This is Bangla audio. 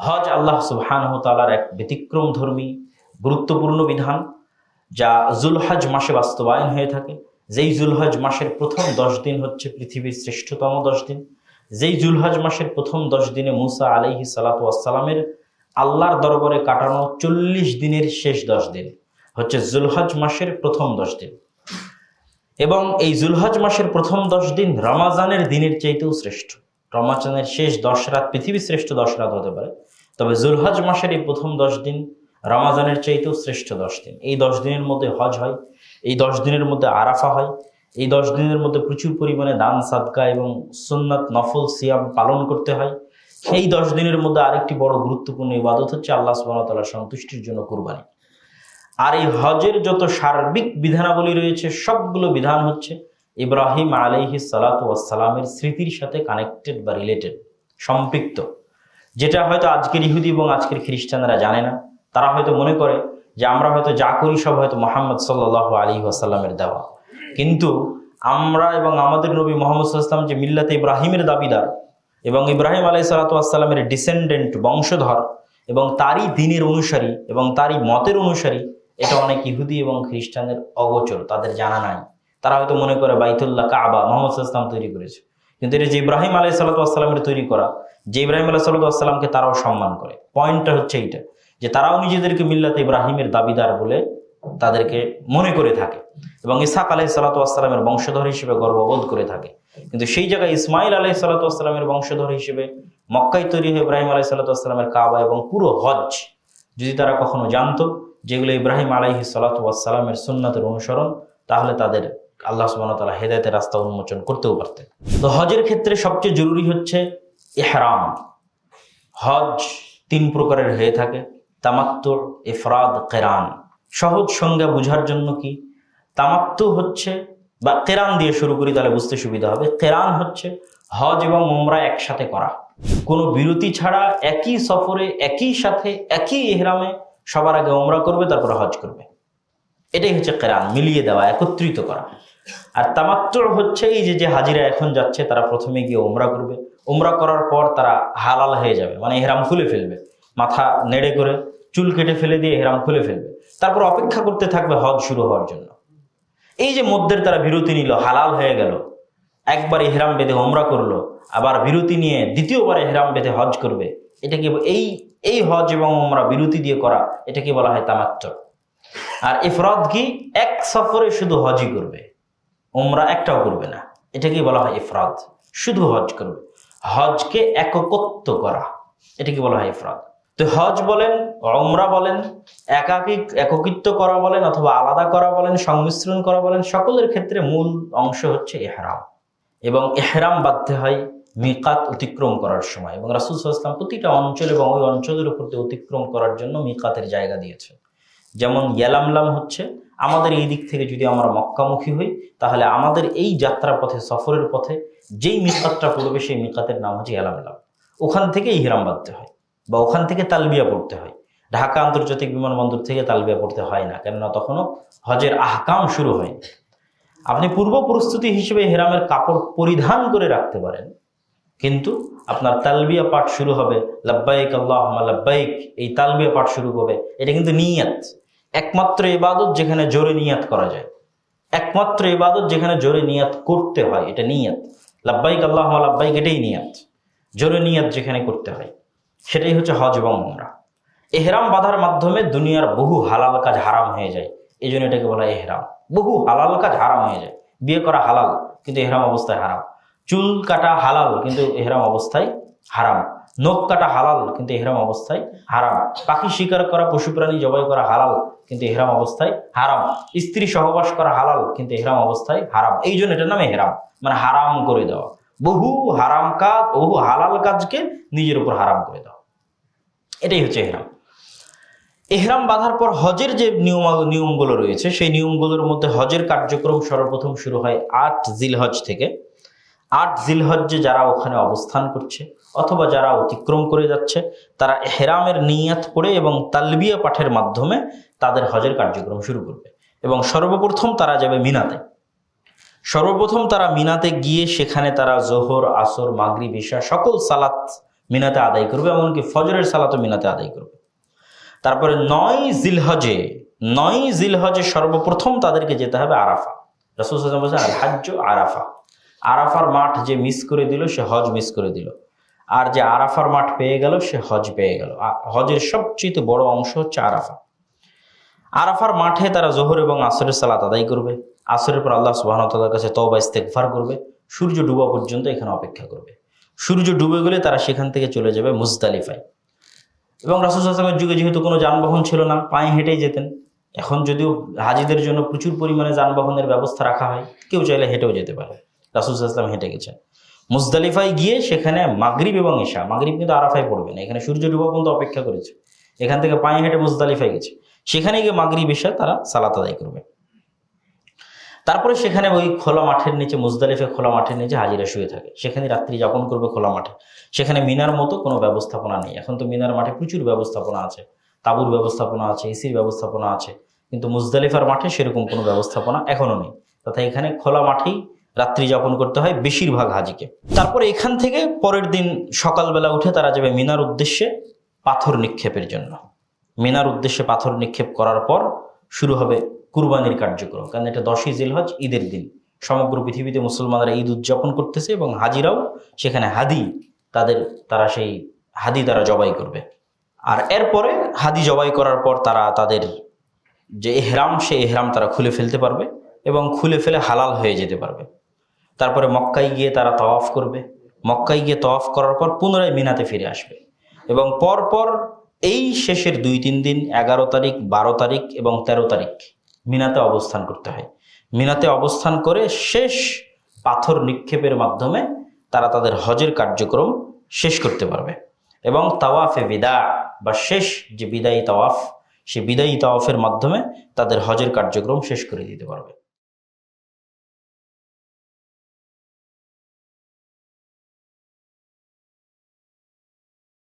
হজ আল্লাহ সুবহানাহু তাআলার এক ব্যতিক্রম ধর্মী, গুরুত্বপূর্ণ বিধান, যা জুলহজ মাসে বাস্তবায়ন হয়ে থাকে। যেই জুলহজ মাসের প্রথম দশ দিন হচ্ছে পৃথিবীর শ্রেষ্ঠতম দশ দিন। যেই জুলহজ মাসের প্রথম দশ দিনে মুসা আলাইহি সালাতু আসসালামের আল্লাহর দরবারে কাটানো চল্লিশ দিনের শেষ দশ দিন হচ্ছে জুলহজ মাসের প্রথম দশ দিন। এবং এই জুলহজ মাসের প্রথম দশ দিন রমাজানের দিনের চাইতেও শ্রেষ্ঠ। রমাজানের শেষ দশ রাত, পৃথিবীর শ্রেষ্ঠ দশ রাত হতে পারে। তবে জুলহজ মাসের এই প্রথম দশ দিন রমাজানের চাইতেও শ্রেষ্ঠ দশ দিন। এই দশ দিনের মধ্যে হজ হয়, এই দশ দিনের মধ্যে আরাফা হয়, এই দশ দিনের মধ্যে প্রচুর পরিমাণে দান, সাদকা এবং সুন্নাত, নফল, সিয়াম পালন করতে হয়। সেই দশ দিনের মধ্যে আরেকটি বড় গুরুত্বপূর্ণ ইবাদত হচ্ছে আল্লাহ সুবাহতাল্লাহ সন্তুষ্টির জন্য কুরবানি। আর এই হজের যত সার্বিক বিধানাবলী রয়েছে, সবগুলো বিধান হচ্ছে ইব্রাহিম আলাইহি সালাতু ওয়াসালামের স্মৃতির সাথে কানেক্টেড বা রিলেটেড সম্পৃক্ত। যেটা হয়তো আজকের ইহুদি এবং আজকের খ্রিস্টানরা জানে না। তারা হয়তো মনে করে যে আমরা হয়তো যা করি সব হয়তো মোহাম্মদ সাল্লাহ আলী আসাল্লামের দেওয়া। কিন্তু আমরা এবং আমাদের নবী মোহাম্মদ সাল্লাম যে মিল্লাতে ইব্রাহিমের দাবিদার এবং ইব্রাহিম আলাই সালাতামের ডিসেন্ডেন্ট বংশধর এবং তারই দিনের অনুসারী এবং তারই মতের অনুসারী, এটা অনেক ইহুদি এবং খ্রিস্টানদের অগোচর, তাদের জানা নাই। তারা হয়তো মনে করে বাইতুল্লাহ কাবা, মোহাম্মদ সাল্লাম তৈরি করেছে। কিন্তু এটা যে ইব্রাহিম আলাই সাল্লাতামের তৈরি করা, যে ইব্রাহিম আলাহ সাল্লাতামকে তারাও সম্মান করে। পয়েন্টটা হচ্ছে এইটা, যে তারাও নিজেদেরকে মিল্লাতে ইব্রাহিমের দাবিদার বলে তাদেরকে মনে করে থাকে এবং ইসাক আলাই সালাতামের বংশধর হিসেবে গর্ববোধ করে থাকে। কিন্তু সেই জায়গায় ইসমাইল আলাই সালাতামের বংশধর হিসেবে মক্কাই তৈরি হয়ে ইব্রাহিম আলাই সাল্লাতামের কাবা এবং পুরো হজ যদি তারা কখনো জানতো, যেগুলো ইব্রাহিম আলাইহি সালাতামের সুন্নাতের অনুসরণ, তাহলে তাদের আল্লাহ সুবাহ তালা হেদায়তের রাস্তা উন্মোচন করতেও পারতেন। তো হজের ক্ষেত্রে সবচেয়ে জরুরি হচ্ছে এহরাম হজ তিন প্রকারের হয়ে থাকে। তামাত্তুর ইফরাদ, কেরান। সহজ সংজ্ঞা বুঝার জন্য কি? তামাত্তু হচ্ছে, বা কেরান দিয়ে শুরু করি তাহলে বুঝতে সুবিধা হবে। কেরান হচ্ছে হজ এবং মোমরা একসাথে করা। কোনো বিরতি ছাড়া একই সফরে, একই সাথে, একই এহরামে সবার আগে ওমরা করবে, তারপরে হজ করবে। এটাই হচ্ছে কেরান মিলিয়ে দেওয়া, একত্রিত করা। আর তামাত্তর হচ্ছে এই যে যে হাজিরা এখন যাচ্ছে, তারা প্রথমে গিয়ে ওমরা করবে। ওমরা করার পর তারা হালাল হয়ে যাবে মানে এহরাম খুলে ফেলবে। মাথা নেড়ে করে চুল কেটে ফেলে দিয়ে এহরাম খুলে ফেলবে। তারপর অপেক্ষা করতে থাকবে হজ শুরু হওয়ার জন্য। এই যে মধ্যের তারা বিরতি নিল, হালাল হয়ে গেল। একবার এহরাম বেঁধে ওমরা করল, আবার বিরতি নিয়ে দ্বিতীয়বার এহরাম বেঁধে হজ করবে। এটা এটাকে এই এই হজ এবং ওমরা বিরতি দিয়ে করা, এটাকে বলা হয় তামাত্তর। আর ইফরাদ কি এক সফরে শুধু হজই করবে? ওমরা একটাও করবে না। এটাকে বলা হয় ইফরাদ শুধু হজ করবে। হজকে এককত্ব করা। এটাকে বলা হয় ইফরাদ তো হজ বলেন অমরা বলেন, একাকি, এককিত্ব করা বলেন অথবা আলাদা করা বলেন, সংমিশ্রণ করা বলেন, সকলের ক্ষেত্রে মূল অংশ হচ্ছে এহরাম এবং এহরাম বাধ্য হয় মিকাত অতিক্রম করার সময়। এবং রাসুল সাল্লাম প্রতিটা অঞ্চল এবং ওই অঞ্চলের উপর অতিক্রম করার জন্য মিকাতের জায়গা দিয়েছে যেমন ইয়ালামলাম হচ্ছে, আমাদের এই দিক থেকে যদি আমরা মক্কামুখী হই, তাহলে আমাদের এই যাত্রা পথে সফরের পথে যেই মিকাতটা পড়বে সেই মিকাতের নাম হচ্ছে ইয়ালামলাম। ওখান থেকে ইহরাম বাঁধতে হয় বা ওখান থেকে তালবিয়া পড়তে হয়। ঢাকা আন্তর্জাতিক বিমানবন্দর থেকে তালবিয়া পড়তে হয় না, কেননা তখনও হজের আহকাম শুরু হয়নি। আপনি পূর্ব প্রস্তুতি হিসেবে হেরামের কাপড় পরিধান করে রাখতে পারেন, কিন্তু আপনার তালবিয়া পাঠ শুরু হবে, লাব্বাইক আল্লাহ লাব্বাইক, এই তালবিয়া পাঠ শুরু হবে এটা কিন্তু নিয়াত। একমাত্র ইবাদত যেখানে জোরে নিয়াত করা যায়। একমাত্র ইবাদত যেখানে জোরে নিয়াত করতে হয়, এটা নিয়াত। লাব্বাইক আল্লাহ লাব্বাইক এটাই নিয়াত। জোরে নিয়াত যেখানে করতে হয়, সেটাই হচ্ছে হজ এবং উমরা। এহরাম বাঁধার মাধ্যমে দুনিয়ার বহু হালাল কাজ হারাম হয়ে যায়। এই জন্য এটাকে বলা এহরাম। বহু হালাল কাজ হারাম হয়ে যায়। বিয়ে করা হালাল, কিন্তু এহরাম অবস্থায় হারাম। চুল কাটা হালাল, কিন্তু এহরাম অবস্থায় হারাম। নখ কাটা হালাল, কিন্তু এহরাম অবস্থায় হারাম। পাখি শিকার করা, পশু প্রাণী জবাই করা হালাল, কিন্তু এহরাম অবস্থায় হারাম। স্ত্রী সহবাস করা হালাল, কিন্তু এহরাম অবস্থায় হারাম। এই জন্য এটার নাম এহরাম। মানে হারাম করে দেওয়া। বহু হারাম কাজ, বহু হালাল কাজকে নিজের উপর হারাম করে দেওয়া। এটাই হচ্ছে এহরাম। এহরাম বাঁধার পর হজের যে নিয়ম, নিয়মগুলো রয়েছে, সেই নিয়মগুলোর মধ্যে হজের কার্যক্রম সর্বপ্রথম শুরু হয় আট জিলহজ থেকে। আট জিলহজ্জে যারা ওখানে অবস্থান করছে অথবা যারা অতিক্রম করে যাচ্ছে, তারা এহরামের নিয়াত পড়ে এবং তালবিয়া পাঠের মাধ্যমে তাদের হজের কার্যক্রম শুরু করবে। এবং সর্বপ্রথম তারা যাবে মিনাতে। সর্বপ্রথম তারা মিনাতে গিয়ে সেখানে তারা জোহর, আসর মাগরি বিশা সকল সালাত মিনাতে আদায় করবে, এমনকি ফজরের সালাতও মিনাতে আদায় করবে। তারপরে নয় জিলহজে নয় জিলহজে সর্বপ্রথম তাদেরকে যেতে হবে আরাফা। রসুল হাজ্য আরাফা। আরাফার মাঠ যে মিস করে দিল, সে হজ মিস করে দিল। আর যে আরাফার মাঠ পেয়ে গেল, সে হজ পেয়ে গেল। হজের সবচেয়ে বড় অংশ হচ্ছে আরাফা। আরাফার মাঠে তারা জোহর এবং আসরের সালাত আদায় করবে। আসরের পর আল্লাহ সুবাহতাল্লার কাছে তওবা ইস্তেকফার করবে। সূর্য ডুবা পর্যন্ত এখানে অপেক্ষা করবে। সূর্য ডুবে গেলে তারা সেখান থেকে চলে যাবে মুজদালিফায়। এবং রাসুল আসলামের যুগে যেহেতু কোনো যানবাহন ছিল না, পায়ে হেঁটেই যেতেন। এখন যদিও হাজিদের জন্য প্রচুর পরিমাণে যানবাহনের ব্যবস্থা রাখা হয়, কেউ চাইলে হেঁটেও যেতে পারে। রাসুল আসলাম হেঁটে গেছেন। মুজদালিফায় গিয়ে সেখানে মাগরিব এবং ঈশা মাগরিব কিন্তু আরাফায় পড়বে না, এখানে সূর্য ডুবা পর্যন্ত অপেক্ষা করেছে, এখান থেকে পায়ে হেঁটে মুজদালিফায় গেছে, সেখানে গিয়ে মাগরিব ঈশা তারা সালাত আদায় করবে। তারপরে সেখানে ওই খোলা মাঠের নিচে, মুজদালিফে খোলা মাঠের নিচে হাজিরা শুয়ে থাকে, সেখানে রাত্রি যাপন করবে খোলা মাঠে, সেখানে মিনার মতো কোনো ব্যবস্থাপনা নেই, এখন তো মিনার মাঠে প্রচুর ব্যবস্থাপনা আছে, তাঁবুর ব্যবস্থাপনা আছে, এসির ব্যবস্থাপনা আছে, কিন্তু মুজদালিফার মাঠে সেরকম কোনো ব্যবস্থাপনা এখনও নেই, তথা এখানে খোলা মাঠেই রাত্রি যাপন করতে হয় বেশিরভাগ হাজিকে। তারপরে এখান থেকে পরের দিন সকালবেলা উঠে তারা যাবে মিনার উদ্দেশ্যে পাথর নিক্ষেপের জন্য। মিনার উদ্দেশ্যে পাথর নিক্ষেপ করার পর শুরু হবে কুরবানির কার্যক্রম, কারণ এটা দশই জিলহজ, ঈদের দিন। সমগ্র পৃথিবীতে মুসলমানরা ঈদ উদযাপন করতেছে এবং হাজিরাও সেখানে হাদি তাদের, তারা সেই হাদি তারা জবাই করবে। আর এরপরে হাদি জবাই করার পর তারা তাদের যে এহরাম সে এহরাম তারা খুলে ফেলতে পারবে এবং খুলে ফেলে হালাল হয়ে যেতে পারবে। তারপরে মক্কায় গিয়ে তারা তওয়াফ করবে। মক্কায় গিয়ে তওয়াফ করার পর পুনরায় মিনাতে ফিরে আসবে। এবং পরপর এই শেষের দুই তিন দিন, এগারো তারিখ, বারো তারিখ এবং তেরো তারিখ মিনাতে অবস্থান করতে হয়। মিনাতে অবস্থান করে শেষ পাথর নিক্ষেপের মাধ্যমে তারা তাদের হজের কার্যক্রম শেষ করতে পারবে। এবং তাওয়াফে বিদা বা শেষ যে বিদায়ী তাওয়াফ, সে বিদায়ী তাওয়াফের মাধ্যমে তাদের হজের কার্যক্রম শেষ করে দিতে পারবে।